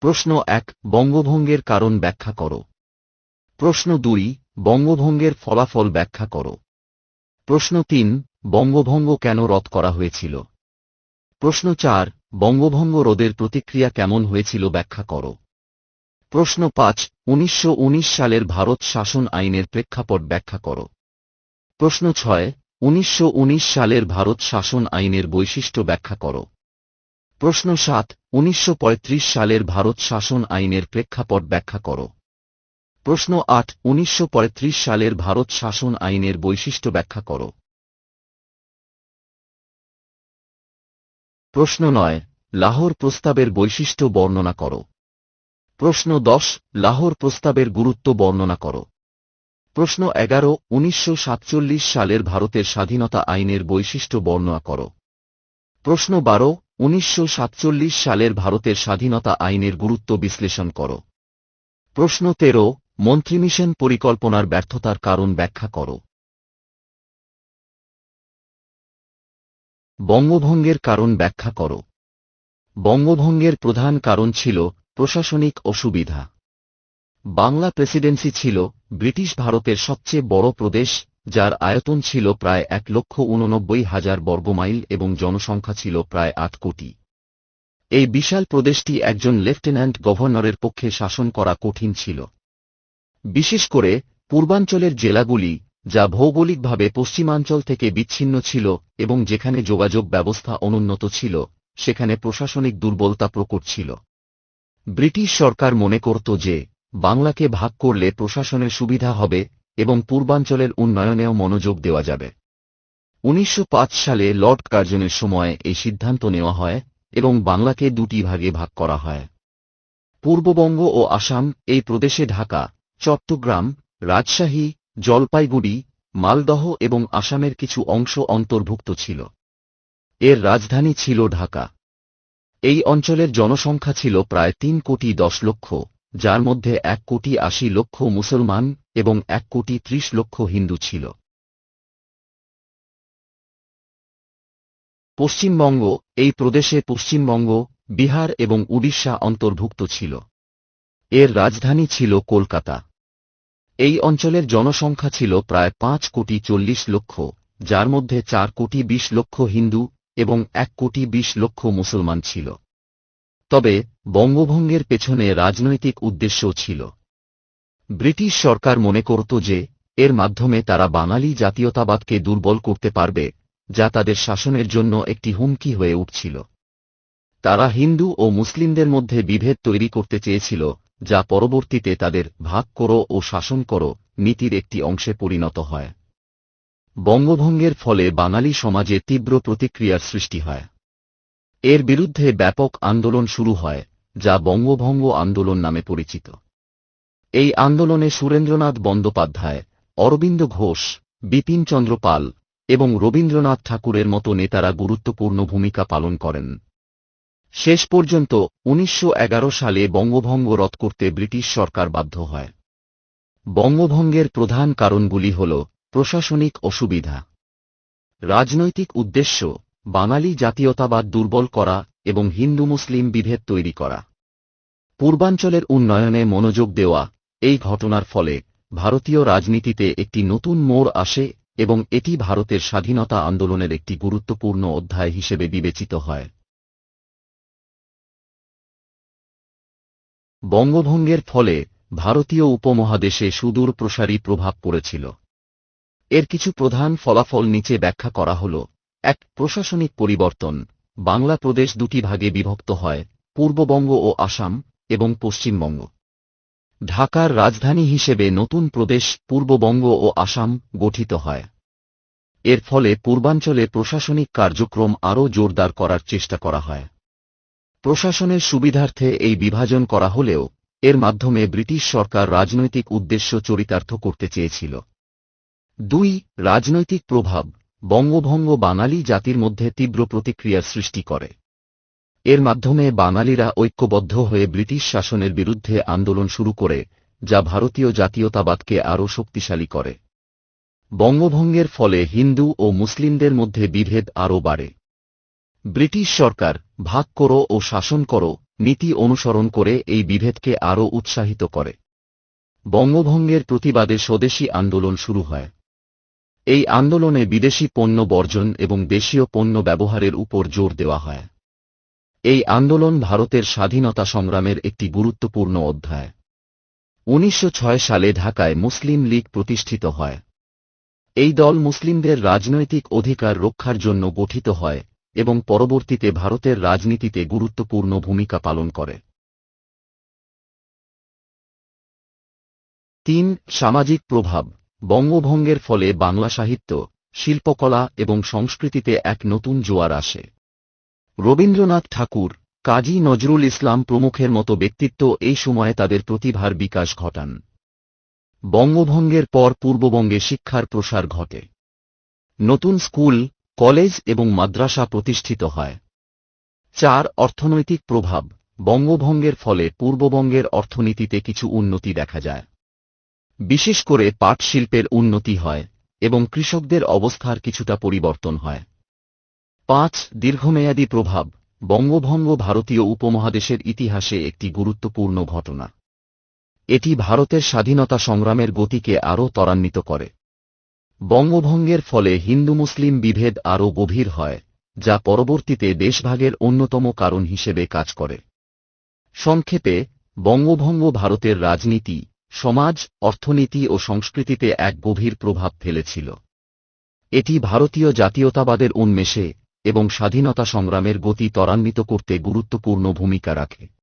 প্রশ্ন এক, বঙ্গভঙ্গের কারণ ব্যাখ্যা করো। প্রশ্ন দুই, বঙ্গভঙ্গের ফলাফল ব্যাখ্যা করো। প্রশ্ন তিন, বঙ্গভঙ্গ কেন রদ করা হয়েছিল? প্রশ্ন চার, বঙ্গভঙ্গ রোধের প্রতিক্রিয়া কেমন হয়েছিল ব্যাখ্যা করো। প্রশ্ন পাঁচ, উনিশশো সালের ভারত শাসন আইনের প্রেক্ষাপট ব্যাখ্যা করো। প্রশ্ন ছয়, উনিশশো সালের ভারত শাসন আইনের বৈশিষ্ট্য ব্যাখ্যা করো। প্রশ্ন সাত, উনিশশো সালের ভারত শাসন আইনের প্রেক্ষাপট ব্যাখ্যা করো। প্রশ্ন আট, উনিশশো সালের ভারত শাসন আইনের বৈশিষ্ট্য ব্যাখ্যা করো। প্রশ্ন নয়, লাহোর প্রস্তাবের বৈশিষ্ট্য বর্ণনা করো। প্রশ্ন দশ, লাহোর প্রস্তাবের গুরুত্ব বর্ণনা করো। প্রশ্ন এগারো, উনিশশো সালের ভারতের স্বাধীনতা আইনের বৈশিষ্ট্য বর্ণনা করো। প্রশ্ন বারো উনিশশো সাতচল্লিশ সালের ভারতের স্বাধীনতা আইনের গুরুত্ব বিশ্লেষণ করো। প্রশ্ন তেরো মন্ত্রিমিশন পরিকল্পনার ব্যর্থতার কারণ ব্যাখ্যা করো। বঙ্গভঙ্গের কারণ ব্যাখ্যা করো। বঙ্গভঙ্গের প্রধান কারণ ছিল প্রশাসনিক অসুবিধা। বাংলা প্রেসিডেন্সি ছিল ব্রিটিশ ভারতের সবচেয়ে বড় প্রদেশ যার আয়তন ছিল প্রায় এক লক্ষ উননব্বই হাজার বর্গমাইল এবং জনসংখ্যা ছিল প্রায় আট কোটি। এই বিশাল প্রদেশটি একজন লেফটেন্যান্ট গভর্নরের পক্ষে শাসন করা কঠিন ছিল। বিশেষ করে, পূর্বাঞ্চলের জেলাগুলি, যা ভৌগোলিকভাবে পশ্চিমাঞ্চল থেকে বিচ্ছিন্ন ছিল এবং যেখানে যোগাযোগ ব্যবস্থা অনুন্নত ছিল, সেখানে প্রশাসনিক দুর্বলতা প্রকট ছিল। ব্রিটিশ সরকার মনে করত যে, বাংলাকে ভাগ করলে প্রশাসনের সুবিধা হবে এবং পূর্বাঞ্চলের উন্নয়নেও মনোযোগ দেওয়া যাবে। উনিশশো পাঁচ সালে লর্ড কার্জনের সময় এই সিদ্ধান্ত নেওয়া হয় এবং বাংলাকে দুটি ভাগে ভাগ করা হয়। পূর্ববঙ্গ ও আসাম, এই প্রদেশে ঢাকা, চট্টগ্রাম, রাজশাহী, জলপাইগুড়ি, মালদহ এবং আসামের কিছু অংশ অন্তর্ভুক্ত ছিল। এর রাজধানী ছিল ঢাকা। এই অঞ্চলের জনসংখ্যা ছিল প্রায় তিন কোটি দশ লক্ষ। যার মধ্যে এক কোটি আশি লক্ষ মুসলমান এবং এক কোটি ত্রিশ লক্ষ হিন্দু ছিল। পশ্চিমবঙ্গ, এই প্রদেশে পশ্চিমবঙ্গ, বিহার এবং উড়িষ্যা অন্তর্ভুক্ত ছিল। এর রাজধানী ছিল কলকাতা। এই অঞ্চলের জনসংখ্যা ছিল প্রায় পাঁচ কোটি চল্লিশ লক্ষ, যার মধ্যে চার কোটি বিশ লক্ষ হিন্দু এবং এক কোটি বিশ লক্ষ মুসলমান ছিল। তবে বঙ্গভঙ্গের পেছনে রাজনৈতিক উদ্দেশ্যও ছিল। ব্রিটিশ সরকার মনে করত যে, এর মাধ্যমে তারা বাঙালি জাতীয়তাবাদকে দুর্বল করতে পারবে, যা তাদের শাসনের জন্য একটি হুমকি হয়ে উঠছিল। তারা হিন্দু ও মুসলিমদের মধ্যে বিভেদ তৈরি করতে চেয়েছিল, যা পরবর্তীতে তাদের ভাগ করো ও শাসন করো নীতির একটি অংশে পরিণত হয়। বঙ্গভঙ্গের ফলে বাঙালি সমাজে তীব্র প্রতিক্রিয়ার সৃষ্টি হয়। এর বিরুদ্ধে ব্যাপক আন্দোলন শুরু হয়, যা বঙ্গভঙ্গ আন্দোলন নামে পরিচিত। এই আন্দোলনে সুরেন্দ্রনাথ বন্দ্যোপাধ্যায়, অরবিন্দ ঘোষ বিপিনচন্দ্র পাল এবং রবীন্দ্রনাথ ঠাকুরের মতো নেতারা গুরুত্বপূর্ণ ভূমিকা পালন করেন। শেষ পর্যন্ত উনিশশো এগারো সালে বঙ্গভঙ্গ রদ করতে ব্রিটিশ সরকার বাধ্য হয়। বঙ্গভঙ্গের প্রধান কারণগুলি হল প্রশাসনিক অসুবিধা, রাজনৈতিক উদ্দেশ্য বাঙালি জাতীয়তাবাদ দুর্বল করা এবং হিন্দু মুসলিম বিভেদ তৈরি করা। পূর্বাঞ্চলের উন্নয়নে মনোযোগ দেওয়া, এই ঘটনার ফলে ভারতীয় রাজনীতিতে একটি নতুন মোড় আসে এবং এটি ভারতের স্বাধীনতা আন্দোলনের একটি গুরুত্বপূর্ণ অধ্যায় হিসেবে বিবেচিত হয়। বঙ্গভঙ্গের ফলে ভারতীয় উপমহাদেশে সুদূর প্রসারী প্রভাব পড়েছিল। এর কিছু প্রধান ফলাফল নিচে ব্যাখ্যা করা হল। এক প্রশাসনিক পরিবর্তন, বাংলা প্রদেশ দুটি ভাগে বিভক্ত হয়, পূর্ববঙ্গ ও আসাম এবং পশ্চিমবঙ্গ। ঢাকার রাজধানী হিসেবে নতুন প্রদেশ পূর্ববঙ্গ ও আসাম গঠিত হয়। এর ফলে পূর্বাঞ্চলে প্রশাসনিক কার্যক্রম আরও জোরদার করার চেষ্টা করা হয়। প্রশাসনের সুবিধার্থে এই বিভাজন করা হলেও, এর মাধ্যমে ব্রিটিশ সরকার রাজনৈতিক উদ্দেশ্য চরিতার্থ করতে চেয়েছিল। দুই, রাজনৈতিক প্রভাব। বঙ্গভঙ্গ বাঙালি জাতির মধ্যে তীব্র প্রতিক্রিয়ার সৃষ্টি করে। এর মাধ্যমে বাঙালিরা ঐক্যবদ্ধ হয়ে ব্রিটিশ শাসনের বিরুদ্ধে আন্দোলন শুরু করে, যা ভারতীয় জাতীয়তাবাদকে আরও শক্তিশালী করে। বঙ্গভঙ্গের ফলে হিন্দু ও মুসলিমদের মধ্যে বিভেদ আরও বাড়ে। ব্রিটিশ সরকার ভাগ করো ও শাসন করো, নীতি অনুসরণ করে এই বিভেদকে আরও উৎসাহিত করে। বঙ্গভঙ্গের প্রতিবাদে স্বদেশী আন্দোলন শুরু হয়। এই আন্দোলনে বিদেশি পণ্য বর্জন এবং দেশীয় পণ্য ব্যবহারের উপর জোর দেওয়া হয়। এই আন্দোলন ভারতের স্বাধীনতা সংগ্রামের একটি গুরুত্বপূর্ণ অধ্যায়। উনিশশো ছয় সালে ঢাকায় মুসলিম লীগ প্রতিষ্ঠিত হয়। এই দল মুসলিমদের রাজনৈতিক অধিকার রক্ষার জন্য গঠিত হয় এবং পরবর্তীতে ভারতের রাজনীতিতে গুরুত্বপূর্ণ ভূমিকা পালন করে। তিন, সামাজিক প্রভাব। বঙ্গভঙ্গের ফলে বাংলা সাহিত্য, শিল্পকলা এবং সংস্কৃতিতে এক নতুন জোয়ার আসে। রবীন্দ্রনাথ ঠাকুর, কাজী নজরুল ইসলাম প্রমুখের মতো ব্যক্তিত্ব এই সময়ে তাদের প্রতিভার বিকাশ ঘটান। বঙ্গভঙ্গের পর পূর্ববঙ্গে শিক্ষার প্রসার ঘটে। নতুন স্কুল, কলেজ এবং মাদ্রাসা প্রতিষ্ঠিত হয়। চার, অর্থনৈতিক প্রভাব। বঙ্গভঙ্গের ফলে পূর্ববঙ্গের অর্থনীতিতে কিছু উন্নতি দেখা যায়। বিশেষ করে পাট শিল্পের উন্নতি হয় এবং কৃষকদের অবস্থার কিছুটা পরিবর্তন হয়। পাঁচ, দীর্ঘমেয়াদী প্রভাব বঙ্গভঙ্গ ভারতীয় উপমহাদেশের ইতিহাসে একটি গুরুত্বপূর্ণ ঘটনা। এটি ভারতের স্বাধীনতা সংগ্রামের গতিকে আরও ত্বরান্বিত করে। বঙ্গভঙ্গের ফলে হিন্দু মুসলিম বিভেদ আরও গভীর হয়, যা পরবর্তীতে দেশভাগের অন্যতম কারণ হিসেবে কাজ করে। সংক্ষেপে, বঙ্গভঙ্গ ভারতের রাজনীতি সমাজ, অর্থনীতি ও সংস্কৃতিতে এক গভীর প্রভাব ফেলেছিল। এটি ভারতীয় জাতীয়তাবাদের উন্মেষে এবং স্বাধীনতা সংগ্রামের গতি ত্বরান্বিত করতে গুরুত্বপূর্ণ ভূমিকা রাখে।